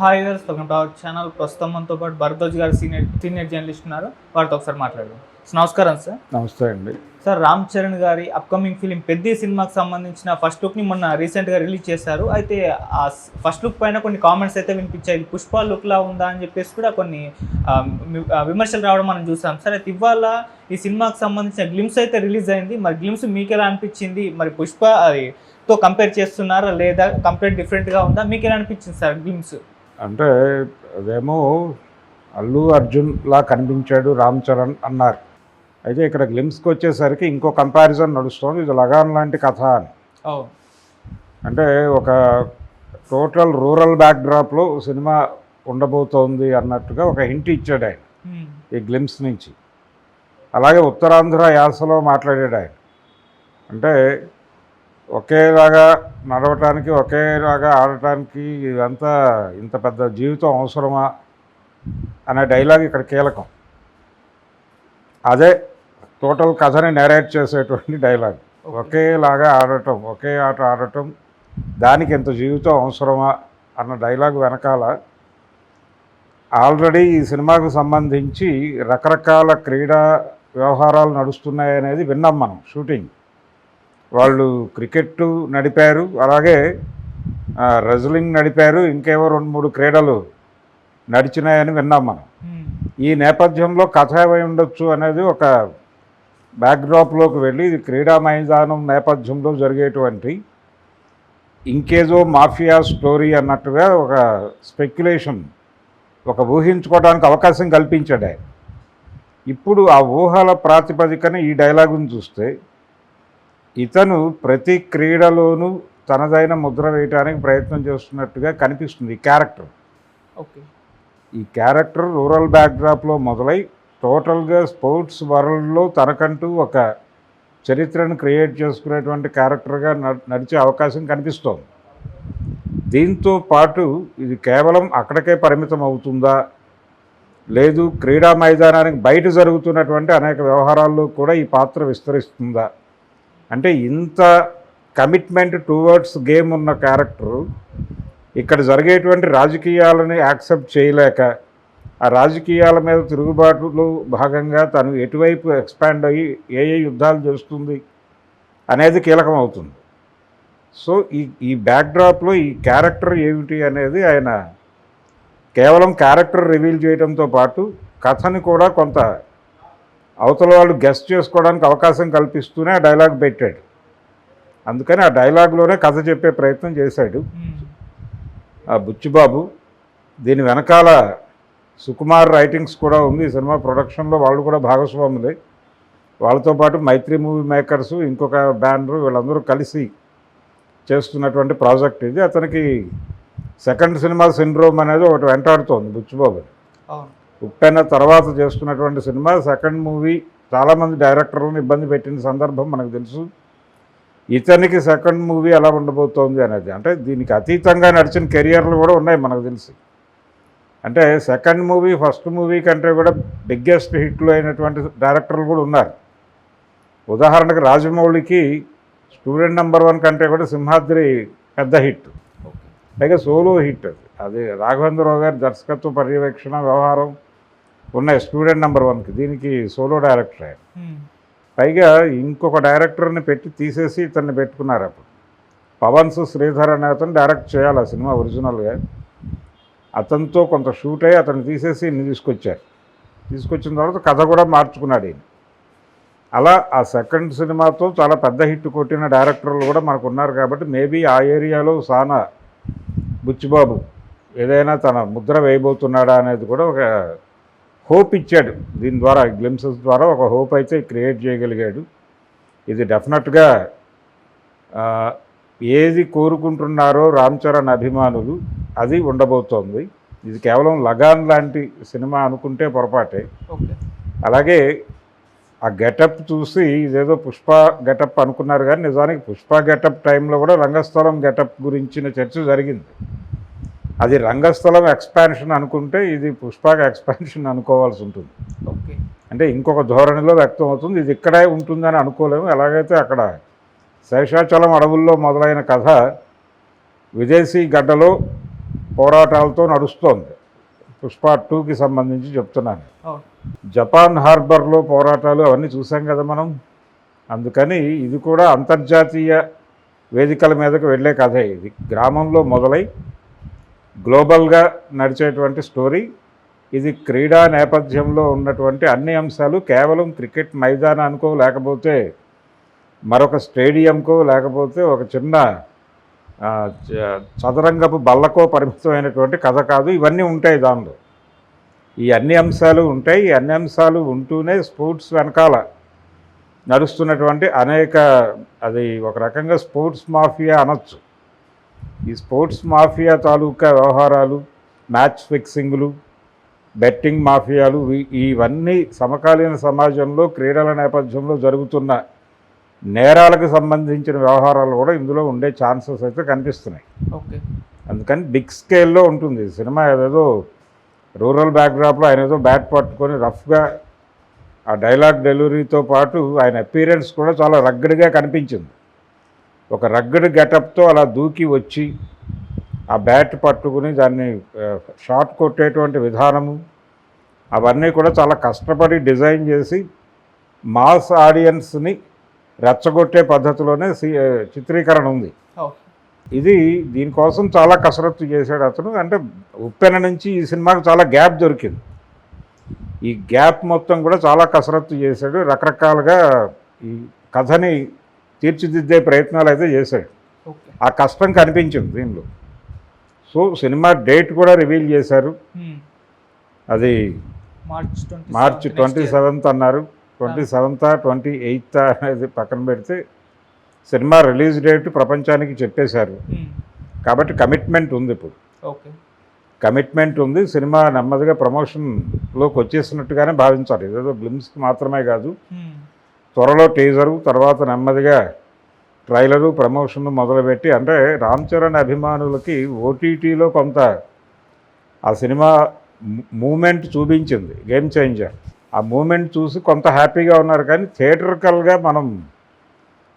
Hi గారు welcome to our channel ప్రస్తుతం మనతో పాటు భరద్వాజ్ గారు సీనియర్ సీనియర్ జర్నలిస్ట్ ఉన్నారు. వారితో ఒకసారి మాట్లాడదాం. నమస్కారం సార్. నమస్తే అండి. సార్ రామ్ చరణ్ గారి అప్కమింగ్ ఫిలిం పెద్ద సినిమాకి సంబంధించిన ఫస్ట్ లుక్ని మొన్న రీసెంట్గా రిలీజ్ చేశారు. అయితే ఆ ఫస్ట్ లుక్ పైన కొన్ని కామెంట్స్ అయితే వినిపించాయి. పుష్ప లుక్లా ఉందా అని చెప్పేసి కూడా కొన్ని విమర్శలు రావడం మనం చూసాం. సరే అయితే ఇవాళ ఈ సినిమాకి సంబంధించిన గ్లిమ్స్ అయితే రిలీజ్ అయింది. మరి గ్లిమ్స్ మీకు ఎలా అనిపించింది? మరి పుష్ప అది తో కంపేర్ చేస్తున్నారా లేదా? కంప్లీట్ డిఫరెంట్గా ఉందా? మీకు ఎలా అనిపించింది సార్ గ్లిమ్స్ అంటే అదేమో అల్లు అర్జున్ లా కనిపించాడు రామ్ చరణ్ అన్నారు. అయితే ఇక్కడ గ్లిమ్స్కి వచ్చేసరికి ఇంకో కంపారిజన్ నడుస్తుంది. ఇది లగాన్ లాంటి కథ అని. అంటే ఒక టోటల్ రూరల్ బ్యాక్డ్రాప్లో సినిమా ఉండబోతోంది అన్నట్టుగా ఒక హింట్ ఇచ్చాడు ఆయన. ఈ గ్లిమ్స్ నుంచి. అలాగే ఉత్తరాంధ్ర యాసలో మాట్లాడాడు ఆయన. అంటే ఒకేలాగా నడవటానికి ఒకేలాగా ఆడటానికి ఇదంతా ఇంత పెద్ద జీవితం అవసరమా అనే డైలాగ్ ఇక్కడ కీలకం. అదే టోటల్ కథని నెరేట్ చేసేటువంటి డైలాగ్. ఒకేలాగా ఆడటం ఒకే ఆట ఆడటం దానికి ఇంత జీవితం అవసరమా అన్న డైలాగ్ వెనకాల ఆల్రెడీ ఈ సినిమాకు సంబంధించి రకరకాల క్రీడా వ్యవహారాలు నడుస్తున్నాయి అనేది విన్నాం మనం షూటింగ్. వాళ్ళు క్రికెట్ నడిపారు అలాగే రెజ్లింగ్ నడిపారు ఇంకేవో రెండు మూడు క్రీడలు నడిచినాయని విన్నాం మనం హ్మ్. ఈ నేపథ్యంలో కథ ఏమై ఉండొచ్చు అనేది ఒక బ్యాక్డ్రాప్లోకి వెళ్ళి ఇది క్రీడా మైదానం నేపథ్యంలో జరిగేటువంటి ఇంకేదో మాఫియా స్టోరీ అన్నట్టుగా ఒక స్పెక్యులేషన్ ఒక ఊహించుకోవడానికి అవకాశం కల్పించాడు ఆయన ఇప్పుడు ఆ ఊహల ప్రాతిపదికన ఈ డైలాగును చూస్తే ఇతను ప్రతి క్రీడలోనూ తనదైన ముద్ర వేయడానికి ప్రయత్నం చేస్తున్నట్టుగా కనిపిస్తుంది ఈ క్యారెక్టర్. ఓకే. ఈ క్యారెక్టర్ రూరల్ బ్యాక్డ్రాప్లో మొదలై టోటల్గా స్పోర్ట్స్ వరల్డ్లో తనకంటూ ఒక చరిత్రను క్రియేట్ చేసుకునేటువంటి క్యారెక్టర్గా నడ్- నడిచే అవకాశం కనిపిస్తోంది. దీంతో పాటు ఇది కేవలం అక్కడికే పరిమితం అవుతుందా? లేదు క్రీడా మైదానానికి బయట జరుగుతున్నటువంటి అనేక వ్యవహారాల్లో కూడా ఈ పాత్ర విస్తరిస్తుందా? అంటే ఇంత కమిట్మెంట్ టువర్డ్స్ గేమ్ ఉన్న క్యారెక్టరు ఇక్కడ జరిగేటువంటి రాజకీయాలని యాక్సెప్ట్ చేయలేక ఆ రాజకీయాల మీద తిరుగుబాటులో భాగంగా తను ఎటువైపు ఎక్స్పాండ్ అయ్యి ఏ ఏ యుద్ధాలు చేస్తుంది అనేది కీలకం అవుతుంది. సో ఈ ఈ బ్యాక్డ్రాప్లో ఈ క్యారెక్టర్ ఏమిటి అనేది ఆయన కేవలం క్యారెక్టర్ రివీల్ చేయడంతో పాటు కథని కూడా కొంత అవతల వాళ్ళు గెస్ట్ చేసుకోవడానికి అవకాశం కల్పిస్తూనే ఆ డైలాగ్ పెట్టాడు. అందుకని ఆ డైలాగ్లోనే కథ చెప్పే ప్రయత్నం చేశాడు. ఆ బుచ్చిబాబు దీని వెనకాల సుకుమార్ రైటింగ్స్ కూడా ఉంది. ఈ సినిమా ప్రొడక్షన్లో వాళ్ళు కూడా భాగస్వాములే. వాళ్ళతో పాటు మైత్రి మూవీ మేకర్స్ ఇంకొక బ్యానరు వీళ్ళందరూ కలిసి చేస్తున్నటువంటి ప్రాజెక్ట్ ఇది. అతనికి సెకండ్ సినిమా సిండ్రోమ్ అనేది ఒకటి వెంటాడుతోంది బుచ్చిబాబు అవును. ఉప్పెన్న తర్వాత చేస్తున్నటువంటి సినిమా సెకండ్ మూవీ చాలామంది డైరెక్టర్లను ఇబ్బంది పెట్టిన సందర్భం మనకు తెలుసు. ఇతనికి సెకండ్ మూవీ ఎలా ఉండబోతోంది అనేది అంటే దీనికి అతీతంగా నడిచిన కెరియర్లు కూడా ఉన్నాయి మనకు తెలిసి. అంటే సెకండ్ మూవీ ఫస్ట్ మూవీ కంటే కూడా బిగ్గెస్ట్ హిట్లు అయినటువంటి డైరెక్టర్లు కూడా ఉన్నారు. ఉదాహరణకు రాజమౌళికి స్టూడెంట్ నెంబర్ వన్ కంటే కూడా సింహాద్రి పెద్ద హిట్ పైగా సోలో హిట్ అది. అది రాఘవేంద్రరావు గారి దర్శకత్వ పర్యవేక్షణ వ్యవహారం ఉన్నాయి. స్టూడెంట్ నెంబర్ వన్కి దీనికి సోలో డైరెక్టర్. ఆయన. పైగా ఇంకొక డైరెక్టర్ని పెట్టి తీసేసి ఇతన్ని పెట్టుకున్నారు అప్పుడు. పవన్స్ శ్రీధర్ అనే అతను డైరెక్ట్ చేయాలి ఆ సినిమా ఒరిజినల్గా. అతనితో కొంత షూట్ అయ్యి అతను తీసేసి ఇన్ని తీసుకొచ్చారు. తీసుకొచ్చిన తర్వాత కథ కూడా మార్చుకున్నాడు ఈయన. అలా ఆ సెకండ్ సినిమాతో చాలా పెద్ద హిట్ కొట్టిన డైరెక్టర్లు కూడా మనకు ఉన్నారు కాబట్టి మేబీ ఆ ఏరియాలో సానా బుచ్చిబాబు ఏదైనా తన ముద్ర వేయబోతున్నాడా అనేది కూడా ఒక హోప్ ఇచ్చాడు. దీని ద్వారా గ్లిమ్సెస్ ద్వారా ఒక హోప్ అయితే క్రియేట్ చేయగలిగాడు. ఇది డెఫినెట్గా ఏది కోరుకుంటున్నారో రామ్ చరణ్ అభిమానులు అది ఉండబోతోంది. ఇది కేవలం లగాన్ లాంటి సినిమా అనుకుంటే పొరపాటే. అలాగే ఆ గెటప్ చూసి ఇదేదో పుష్ప గెటప్ అనుకున్నారు కానీ నిజానికి పుష్ప గెటప్ టైంలో కూడా రంగస్థలం గెటప్ గురించిన చర్చ జరిగింది. అది రంగస్థలం ఎక్స్పాన్షన్ అనుకుంటే ఇది పుష్పక ఎక్స్పాన్షన్ అనుకోవాల్సి ఉంటుంది. ఓకే. అంటే ఇంకొక ధోరణిలో వ్యక్తం అవుతుంది. ఇది ఇక్కడే ఉంటుందని అనుకోలేము. ఎలాగైతే అక్కడ శేషాచలం అడవుల్లో మొదలైన కథ విదేశీ గడ్డలో పోరాటాలతో నడుస్తోంది. పుష్ప టూకి సంబంధించి చెప్తున్నాను. జపాన్ హార్బర్లో పోరాటాలు అవన్నీ చూసాం కదా మనం. అందుకని ఇది కూడా అంతర్జాతీయ వేదికల మీదకు వెళ్ళే కథే. ఇది గ్రామంలో మొదలై గ్లోబల్గా నడిచేటువంటి స్టోరీ ఇది క్రీడా నేపథ్యంలో ఉన్నటువంటి అన్ని అంశాలు కేవలం క్రికెట్ మైదానానికో లేకపోతే మరొక స్టేడియంకో లేకపోతే ఒక చిన్న చ- చదరంగపు బల్లకో పరిమితమైనటువంటి కథ కాదు. ఇవన్నీ ఉంటాయి దానిలో. ఈ అన్ని అంశాలు ఉంటాయి. ఈ అన్ని అంశాలు ఉంటూనే స్పోర్ట్స్ వెనకాల నడుస్తున్నటువంటి అనేక అది ఒక రకంగా స్పోర్ట్స్ మాఫియా అనొచ్చు. ఈ స్పోర్ట్స్ మాఫియా తాలూకా వ్యవహారాలు మ్యాచ్ ఫిక్సింగ్లు బెట్టింగ్ మాఫియాలు ఇవి- ఇవన్నీ సమకాలీన సమాజంలో క్రీడల నేపథ్యంలో జరుగుతున్న నేరాలకు సంబంధించిన వ్యవహారాలు కూడా ఇందులో ఉండే ఛాన్సెస్ అయితే కనిపిస్తున్నాయి. ఓకే. అందుకని బిగ్ స్కేల్లో ఉంటుంది. సినిమా ఏదేదో రూరల్ బ్యాక్డ్రాప్లో ఆయన ఏదో బ్యాట్ పట్టుకొని రఫ్గా ఆ డైలాగ్ డెలివరీతో పాటు ఆయన అపీరెన్స్ కూడా చాలా రగ్గడ్గా కనిపించింది. ఒక రగ్గడ్ గెటప్తో అలా దూకి వచ్చి ఆ బ్యాట్ పట్టుకుని దాన్ని షాట్ కొట్టేటువంటి విధానము అవన్నీ కూడా చాలా కష్టపడి డిజైన్ చేసి మాస్ ఆడియన్స్ని రెచ్చగొట్టే పద్ధతిలోనే చిత్రీకరణ ఉంది. ఇది దీనికోసం చాలా కసరత్తు చేశాడు అతను. అంటే ఉప్పెన నుంచి ఈ సినిమాకు చాలా గ్యాప్ దొరికింది. ఈ గ్యాప్ మొత్తం కూడా చాలా కసరత్తు చేశాడు. రకరకాలుగా ఈ కథని తీర్చిదిద్దే ప్రయత్నాలు అయితే చేశాడు ఆ కష్టం కనిపించింది దీనిలో. సో సినిమా డేట్ కూడా రివీల్ చేశారు. అది మార్చ్ ట్వంటీ సెవెంత్ అన్నారు. ట్వంటీ సెవెంత్ ట్వంటీ ఎయిత్ అనేది పక్కన పెడితే సినిమా రిలీజ్ డేట్ ప్రపంచానికి చెప్పేశారు. కాబట్టి కమిట్మెంట్ ఉంది ఇప్పుడు. కమిట్మెంట్ ఉంది. సినిమా నెమ్మదిగా ప్రమోషన్లోకి వచ్చేసినట్టుగానే భావించాలి. ఏదో గ్లిమ్స్కి మాత్రమే కాదు. త్వరలో టీజరు తర్వాత నెమ్మదిగా ట్రైలరు ప్రమోషన్ మొదలుపెట్టి అంటే రామ్ చరణ్ అభిమానులకి ఓటీటీలో కొంత ఆ సినిమా మూమెంట్ చూపించింది గేమ్ చేంజర్ ఆ మూమెంట్ చూసి కొంత హ్యాపీగా ఉన్నారు కానీ థియేటర్కల్గా మనం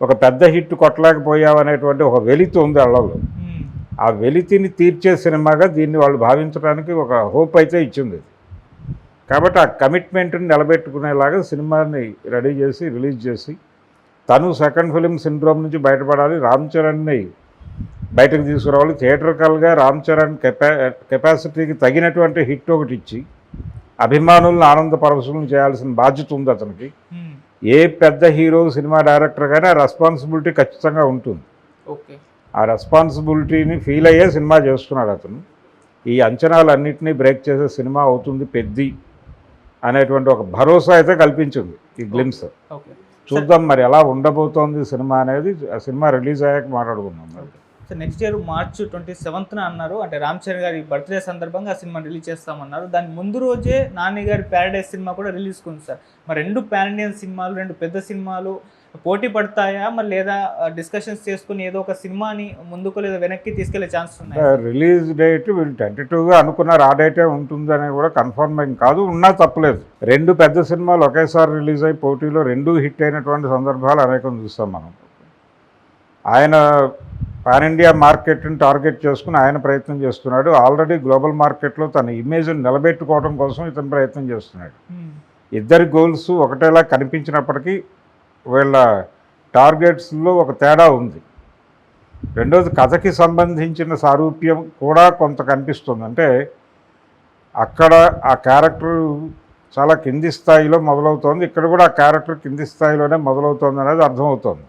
ఒక పెద్ద హిట్ కొట్టలేకపోయామనేటువంటి ఒక వెలితి ఉంది వాళ్ళలో మ్మ్. ఆ వెలితిని తీర్చే సినిమాగా దీన్ని వాళ్ళు భావించడానికి ఒక హోప్ అయితే ఇచ్చింది. కాబట్టి ఆ కమిట్మెంట్ని నిలబెట్టుకునేలాగా సినిమాని రెడీ చేసి రిలీజ్ చేసి తను సెకండ్ ఫిలిం సిండ్రోమ్ నుంచి బయటపడాలి రామ్ చరణ్ని బయటకు తీసుకురావాలి. థియేటర్కల్గా రామ్ చరణ్ కెపా కెపాసిటీకి తగినటువంటి హిట్ ఒకటి ఇచ్చి అభిమానులను ఆనందపరవశులను చేయాల్సిన బాధ్యత ఉంది అతనికి. ఏ పెద్ద హీరో సినిమా డైరెక్టర్ కానీ ఆ రెస్పాన్సిబిలిటీ ఖచ్చితంగా ఉంటుంది. ఓకే. ఆ రెస్పాన్సిబిలిటీని ఫీల్ అయ్యే సినిమా చేస్తున్నాడు అతను. ఈ అంచనాలన్నింటినీ బ్రేక్ చేసే సినిమా అవుతుంది పెద్ది అనేటువంటి ఒక భరోసా అయితే కల్పించింది ఈ గ్లిమ్స్ చూద్దాం మరి ఎలా ఉండబోతోంది సినిమా అనేది సినిమా రిలీజ్ అయ్యాక మాట్లాడుకుందాం మరి. So next year March twenty సెవెంత్న అన్నారు అంటే రామ్ చరణ్ గారి బర్త్డే సందర్భంగా ఆ సినిమా రిలీజ్ చేస్తామన్నారు. దాని ముందు రోజే నాని గారి ప్యారడైజ్ సినిమా కూడా రిలీజ్ ఉంది సార్. మరి రెండు పాన్ ఇండియన్ సినిమాలు రెండు పెద్ద సినిమాలు పోటీ పడతాయా? మరి లేదా డిస్కషన్స్ చేసుకుని ఏదో ఒక సినిమాని ముందుకు లేదా వెనక్కి తీసుకెళ్ళే ఛాన్స్ ఉన్నాయి? రిలీజ్ డేట్ వీళ్ళు టెంటేటివ్గా అనుకున్నారు. ఆ డేటే ఉంటుందని కూడా కన్ఫర్మ్ ఏం కాదు. ఉన్నా తప్పలేదు. రెండు పెద్ద సినిమాలు ఒకేసారి రిలీజ్ అయి పోటీలో రెండు హిట్ అయినటువంటి సందర్భాలు అనేకం చూస్తాం మనం. ఆయన పాన్ ఇండియా మార్కెట్ని టార్గెట్ చేసుకుని ఆయన ప్రయత్నం చేస్తున్నాడు. ఆల్రెడీ గ్లోబల్ మార్కెట్లో తన ఇమేజ్ని నిలబెట్టుకోవడం కోసం ఇతను ప్రయత్నం చేస్తున్నాడు. ఇద్దరి గోల్స్ ఒకటేలా కనిపించినప్పటికీ వీళ్ళ టార్గెట్స్లో ఒక తేడా ఉంది. రెండోది కథకి సంబంధించిన సారూప్యం కూడా కొంత కనిపిస్తుంది. అంటే అక్కడ ఆ క్యారెక్టర్ చాలా కింది స్థాయిలో మొదలవుతోంది. ఇక్కడ కూడా ఆ క్యారెక్టర్ కింది స్థాయిలోనే మొదలవుతోంది అనేది అర్థమవుతోంది.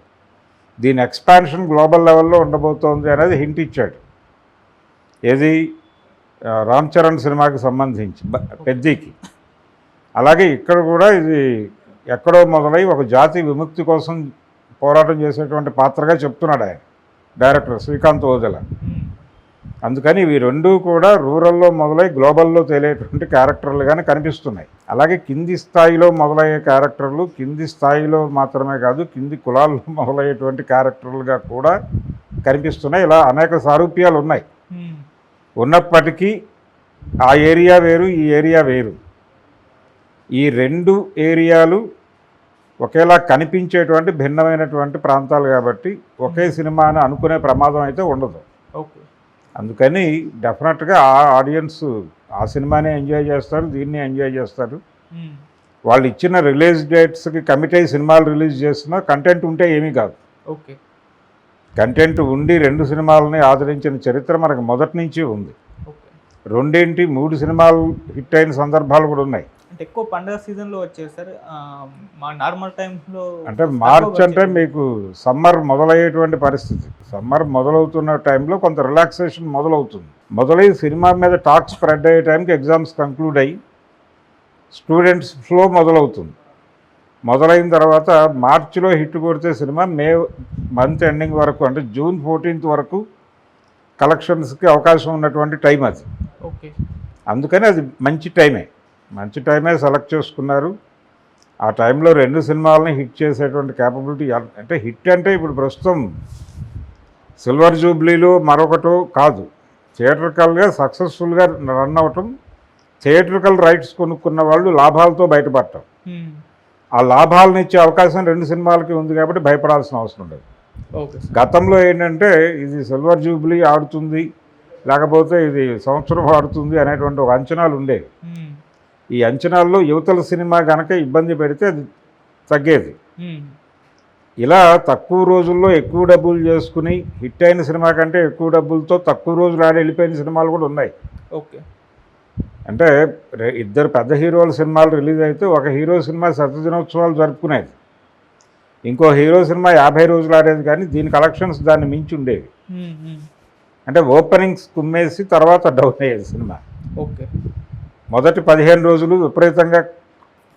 దీని ఎక్స్పాన్షన్ గ్లోబల్ లెవెల్లో ఉండబోతోంది అనేది హింట్ ఇచ్చాడు. ఏది? రామ్ చరణ్ సినిమాకి సంబంధించి పెద్దకి. అలాగే ఇక్కడ కూడా ఇది ఎక్కడో మొదలై ఒక జాతి విముక్తి కోసం పోరాటం చేసేటువంటి పాత్రగా చెప్తున్నాడు ఆయన డైరెక్టర్ శ్రీకాంత్ ఓజల. అందుకని ఇవి రెండూ కూడా రూరల్లో మొదలై గ్లోబల్లో తేలేటువంటి క్యారెక్టర్లుగానే కనిపిస్తున్నాయి. అలాగే కింది స్థాయిలో మొదలయ్యే క్యారెక్టర్లు కింది స్థాయిలో మాత్రమే కాదు కింది కులాల్లో మొదలయ్యేటువంటి క్యారెక్టర్లుగా కూడా కనిపిస్తున్నాయి. ఇలా అనేక సారూప్యాలు ఉన్నాయి ఉన్నప్పటికీ ఆ ఏరియా వేరు ఈ ఏరియా వేరు. ఈ రెండు ఏరియాలు ఒకేలా కనిపించేటువంటి భిన్నమైనటువంటి ప్రాంతాలు కాబట్టి ఒకే సినిమా అని అనుకునే ప్రమాదం అయితే ఉండదు. ఓకే. అందుకని డెఫినెట్గా ఆ ఆడియన్స్ ఆ సినిమానే ఎంజాయ్ చేస్తారు దీన్ని ఎంజాయ్ చేస్తారు. వాళ్ళు ఇచ్చిన రిలీజ్ డేట్స్కి కమిట్ అయ్యి సినిమాలు రిలీజ్ చేస్తున్నా కంటెంట్ ఉంటే ఏమీ కాదు. ఓకే. కంటెంట్ ఉండి రెండు సినిమాలని ఆదరించిన చరిత్ర మనకు మొదటి నుంచి ఉంది. రెండేంటి? మూడు సినిమాలు హిట్ అయిన సందర్భాలు కూడా ఉన్నాయి. అంటే ఎక్కువ పండగ సీజన్లో వచ్చేది సార్. మా నార్మల్ టైంలో అంటే మార్చ్ అంటే మీకు సమ్మర్ మొదలయ్యేటువంటి పరిస్థితి. సమ్మర్ మొదలవుతున్న టైంలో కొంత రిలాక్సేషన్ మొదలవుతుంది. మొదలై సినిమా మీద టాక్ స్ప్రెడ్ అయ్యే టైంకి ఎగ్జామ్స్ కంక్లూడ్ అయ్యి స్టూడెంట్స్ ఫ్లో మొదలవుతుంది. మొదలైన తర్వాత మార్చిలో హిట్ కొడితే సినిమా మే మంత్ ఎండింగ్ వరకు అంటే జూన్ ఫోర్టీన్త్ వరకు కలెక్షన్స్కి అవకాశం ఉన్నటువంటి టైం అది. ఓకే. అందుకని అది మంచి టైమే. మంచి టైమే సెలెక్ట్ చేసుకున్నారు. ఆ టైంలో రెండు సినిమాలని హిట్ చేసేటువంటి క్యాపబిలిటీ అంటే హిట్ అంటే ఇప్పుడు ప్రస్తుతం సిల్వర్ జూబ్లీలో మరొకటో కాదు. థియేటర్కల్గా సక్సెస్ఫుల్గా రన్ అవ్వటం థియేటర్కల్ రైట్స్ కొనుక్కున్న వాళ్ళు లాభాలతో బయటపడటం. ఆ లాభాలను ఇచ్చే అవకాశం రెండు సినిమాలకి ఉంది కాబట్టి భయపడాల్సిన అవసరం లేదు. గతంలో ఏంటంటే ఇది సిల్వర్ జూబ్లీ ఆడుతుంది లేకపోతే ఇది సంవత్సరం ఆడుతుంది అనేటువంటి ఒక అంచనాలు ఉండేవి. ఈ అంచనాల్లో యువతల సినిమా గనక ఇబ్బంది పెడితే అది తగ్గేది. ఇలా తక్కువ రోజుల్లో ఎక్కువ డబ్బులు చేసుకుని హిట్ అయిన సినిమా కంటే ఎక్కువ డబ్బులతో తక్కువ రోజులు ఆడి వెళ్ళిపోయిన సినిమాలు కూడా ఉన్నాయి. ఓకే. అంటే ఇద్దరు పెద్ద హీరోల సినిమాలు రిలీజ్ అయితే ఒక హీరో సినిమా శత దినోత్సవాలు జరుపుకునేది. ఇంకో హీరో సినిమా యాభై రోజులు ఆడేది కానీ దీని కలెక్షన్స్ దాన్ని మించి ఉండేవి. అంటే ఓపెనింగ్స్ కుమ్మేసి తర్వాత డౌన్ అయ్యేది సినిమా. ఓకే. మొదటి పదిహేను రోజులు విపరీతంగా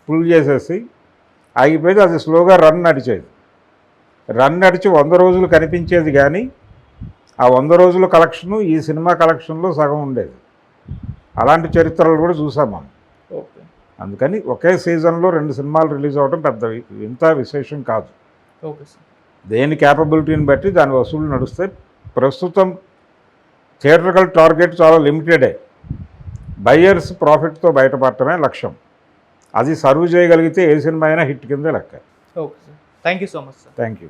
పుల్ చేసేసి ఆగిపోయేది. అది స్లోగా రన్ నడిచేది. రన్ నడిచి వంద రోజులు కనిపించేది కానీ ఆ వంద రోజుల కలెక్షను ఈ సినిమా కలెక్షన్లో సగం ఉండేది. అలాంటి చరిత్రలు కూడా చూసాం మనం. ఓకే. అందుకని ఒకే సీజన్లో రెండు సినిమాలు రిలీజ్ అవ్వడం పెద్ద ఇంత విశేషం కాదు. Okay sir. దేని క్యాపబిలిటీని బట్టి దాని వసూళ్ళు నడుస్తాయి. ప్రస్తుతం థియేటర్కల్ టార్గెట్ చాలా లిమిటెడే బయ్యర్స్ ప్రాఫిట్తో బయటపడటమే లక్ష్యం. అది సర్వ్ చేయగలిగితే ఏ సినిమా అయినా హిట్ కిందే లెక్క. Okay sir. Thank you so much sir. Thank you